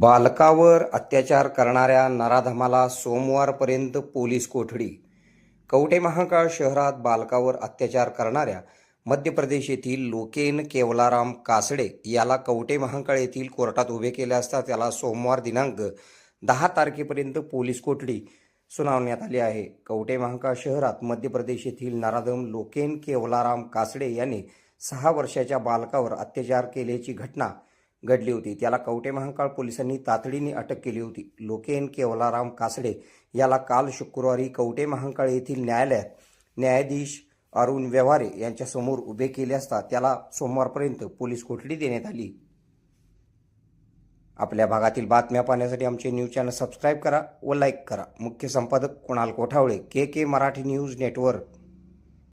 बालकावर अत्याचार करणाऱ्या नराधमाला सोमवारपर्यंत पोलीस कोठडी. कवटे महाकाळ शहरात बालकावर अत्याचार करणाऱ्या मध्य प्रदेश येथील लोकेन केवलाराम कासडे याला कवटे महाकाळ येथील कोर्टात उभे केले असता त्याला सोमवार दिनांक दहा तारखेपर्यंत पोलीस कोठडी सुनावण्यात आली आहे. कवटे महाकाळ शहरात मध्य प्रदेश येथील नराधम लोकेन केवलाराम कासडे यांनी सहा वर्षाच्या बालकावर अत्याचार केल्याची घटना घडली होती. त्याला कवटे महाकाळ पोलिसांनी तातडीने अटक केली होती. लोकेन केवलाराम कासडे याला काल शुक्रवारी कवटे महाकाळ येथील न्यायालयात न्यायाधीश अरुण व्यवहारे यांच्यासमोर उभे केले असता त्याला सोमवारपर्यंत पोलीस कोठडी देण्यात आली. आपल्या भागातील बातम्या पाहण्यासाठी आमचे न्यूज चॅनल सबस्क्राईब करा व लाईक करा. मुख्य संपादक Kunal Kothavale K K Marathi news network.